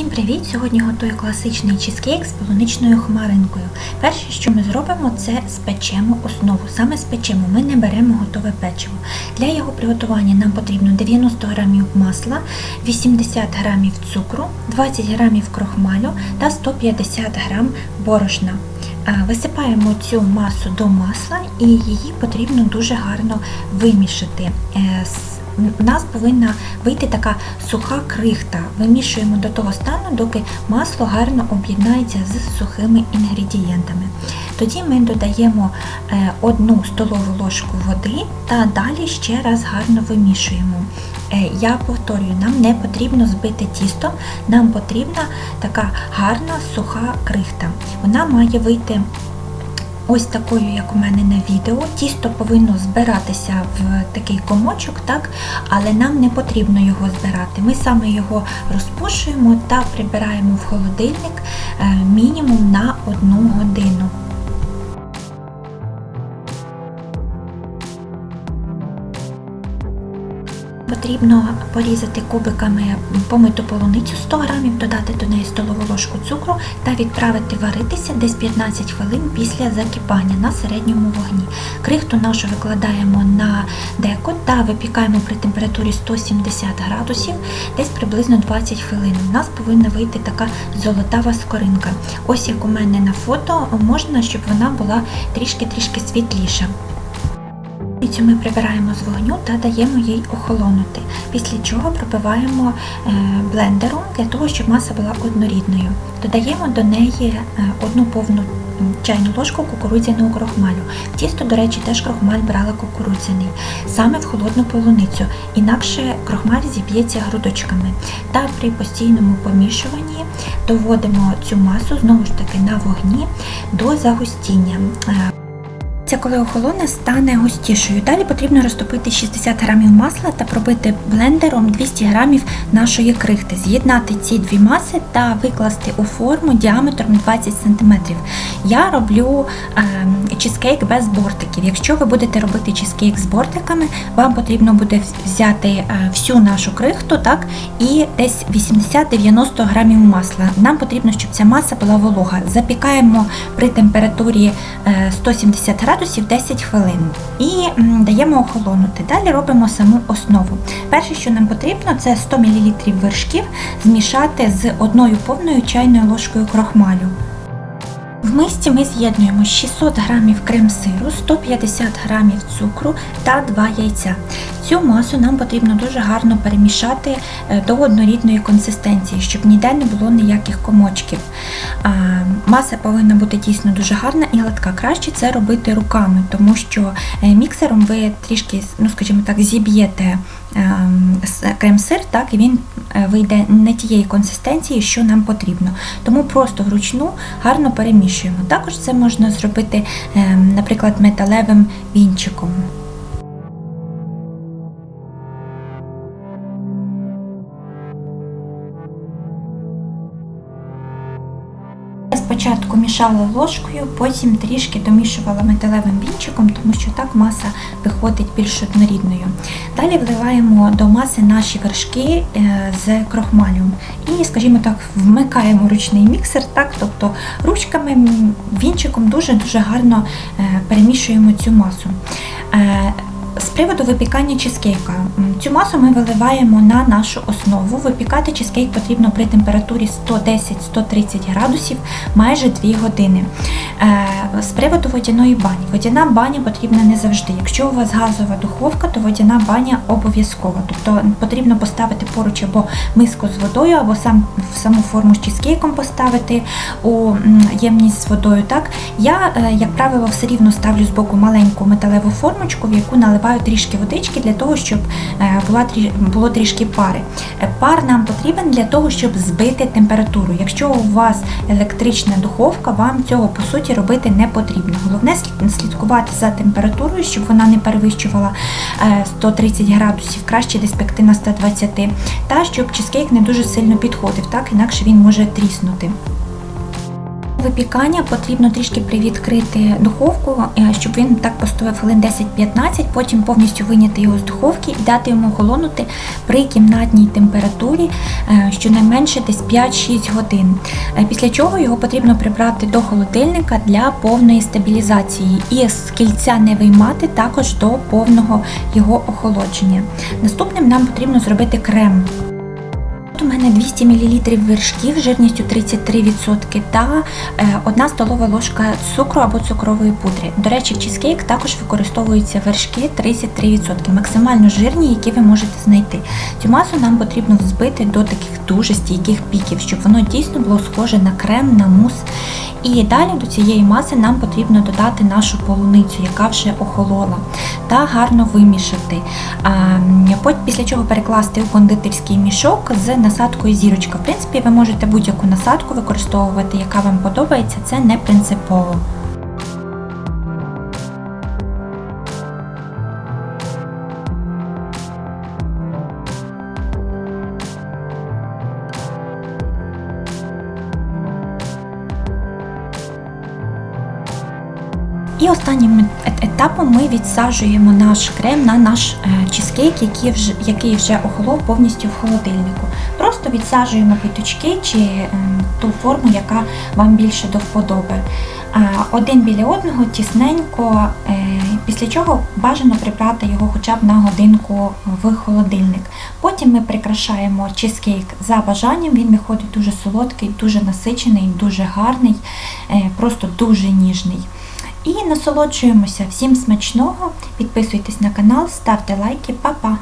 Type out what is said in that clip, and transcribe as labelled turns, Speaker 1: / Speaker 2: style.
Speaker 1: Всім привіт! Сьогодні готую класичний чизкейк з полуничною хмаринкою. Перше, що ми зробимо, це спечемо основу. Саме спечемо, ми не беремо готове печиво. Для його приготування нам потрібно 90 г масла, 80 г цукру, 20 г крохмалю та 150 г борошна. Е, Висипаємо цю масу до масла і її потрібно дуже гарно вимішати. Е, у нас повинна вийти така суха крихта. Вимішуємо до того стану, доки масло гарно об'єднається з сухими інгредієнтами. Тоді ми додаємо е, одну столову ложку води та далі ще раз гарно вимішуємо. Е, Я повторюю, нам не потрібно збити тісто, нам потрібна така гарна суха крихта. Вона має вийти ось такою, як у мене на відео. Тісто повинно збиратися в такий комочок, так? але нам не потрібно його збирати. Ми саме його розпушуємо та прибираємо в холодильник е, мінімум на одну годину. Потрібно порізати кубиками помиту полуницю 100 грамів, додати до неї столову ложку цукру та відправити варитися десь 15 хвилин після закипання на середньому вогні. Крихту нашу викладаємо на деко та випікаємо при температурі 170 градусів десь приблизно 20 хвилин. У нас повинна вийти така золотава скоринка. Ось як у мене на фото, можна, щоб вона була трішки-трішки світліша. Цю ми прибираємо з вогню та даємо їй охолонути, після чого пробиваємо е, блендером для того, щоб маса була однорідною. Додаємо до неї е, одну повну чайну ложку кукурудзяного крохмалю. Тісто, до речі, теж крохмаль брала кукурудзяний, саме в холодну полуницю, інакше крохмаль зіб'ється грудочками. Та при постійному помішуванні доводимо цю масу знову ж таки на вогні до загустіння. Е, Ця коли охолоне стане густішою. Далі потрібно розтопити 60 грамів масла та пробити блендером 200 грамів нашої крихти, з'єднати ці дві маси та викласти у форму діаметром 20 см. Я роблю е, чизкейк без бортиків. Якщо ви будете робити чизкейк з бортиками, вам потрібно буде взяти е, всю нашу крихту так, і десь 80-90 г масла. Нам потрібно, щоб ця маса була волога. Запікаємо при температурі е, 170 градусів градусів 10 хвилин і даємо охолонути. Далі робимо саму основу. Перше, що нам потрібно, це 100 мл вершків змішати з одною повною чайною ложкою крохмалю. В мисці ми з'єднуємо 600 г крем-сиру, 150 г цукру та 2 яйця. Цю масу нам потрібно дуже гарно перемішати е, до однорідної консистенції, щоб ніде не було ніяких комочків. Маса повинна бути дійсно дуже гарна і гладка. Краще це робити руками, тому що е, міксером ви трішки, ну скажімо так, зіб'єте ем, крем-сир, так, і він е, вийде не тієї консистенції, що нам потрібно. Тому просто вручну гарно перемішуємо. Також це можна зробити, наприклад, металевим вінчиком. Спочатку мішала ложкою, потім трішки домішувала металевим вінчиком, тому що так маса виходить більш однорідною. Далі вливаємо до маси наші вершки е, з крохмалем і, скажімо так, вмикаємо ручний міксер, так, тобто ручками, вінчиком дуже-дуже гарно е, перемішуємо цю масу. З приводу випікання чизкейка. Цю масу ми виливаємо на нашу основу. Випікати чизкейк потрібно при температурі 110-130 градусів майже 2 години. Е, з приводу водяної бані. Водяна баня потрібна не завжди. Якщо у вас газова духовка, то водяна баня обов'язкова. Тобто потрібно поставити поруч або миску з водою, або сам саму форму з чизкейком поставити у ємність з водою. Так? Я, е, як правило, все рівно ставлю з боку маленьку металеву формочку, в яку наливаю трішки водички для того, щоб е, була, було трішки пари. Пар нам потрібен для того, щоб збити температуру. Якщо у вас електрична духовка, вам цього по суті робити не потрібно. Головне слідкувати за температурою, щоб вона не перевищувала 130 градусів, краще десь пекти на 120, та щоб чизкейк не дуже сильно підходив, так інакше він може тріснути. Випікання потрібно трішки привідкрити духовку, е, щоб він так постояв хвилин 10-15, потім повністю виняти його з духовки і дати йому охолонути при кімнатній температурі е, щонайменше десь 5-6 годин. Е, Після чого його потрібно прибрати до холодильника для повної стабілізації і з кільця не виймати також до повного його охолодження. Наступним нам потрібно зробити крем. Мене 200 мл вершків жирністю 33% та 1 столова ложка цукру або цукрової пудри. До речі, в чизкейк також використовуються вершки 33%, максимально жирні, які ви можете знайти. Цю масу нам потрібно взбити до таких дуже стійких піків, щоб воно дійсно було схоже на крем, на мус. І далі до цієї маси нам потрібно додати нашу полуницю, яка вже охолола, та гарно вимішати. Після чого перекласти у кондитерський мішок з насадкою зірочка. В принципі, ви можете будь-яку насадку використовувати, яка вам подобається, це не принципово. І останнім етапом ми відсаджуємо наш крем на наш е, чизкейк, який вже, який вже охолов повністю в холодильнику. Просто відсаджуємо піточки чи ем, ту форму, яка вам більше до вподоби. Е, Один біля одного тісненько, е, після чого бажано прибрати його хоча б на годинку в холодильник. Потім ми прикрашаємо чизкейк за бажанням. Він виходить дуже солодкий, дуже насичений, дуже гарний, е, просто дуже ніжний. І насолоджуємося. Всім смачного! Підписуйтесь на канал, ставте лайки, па-па!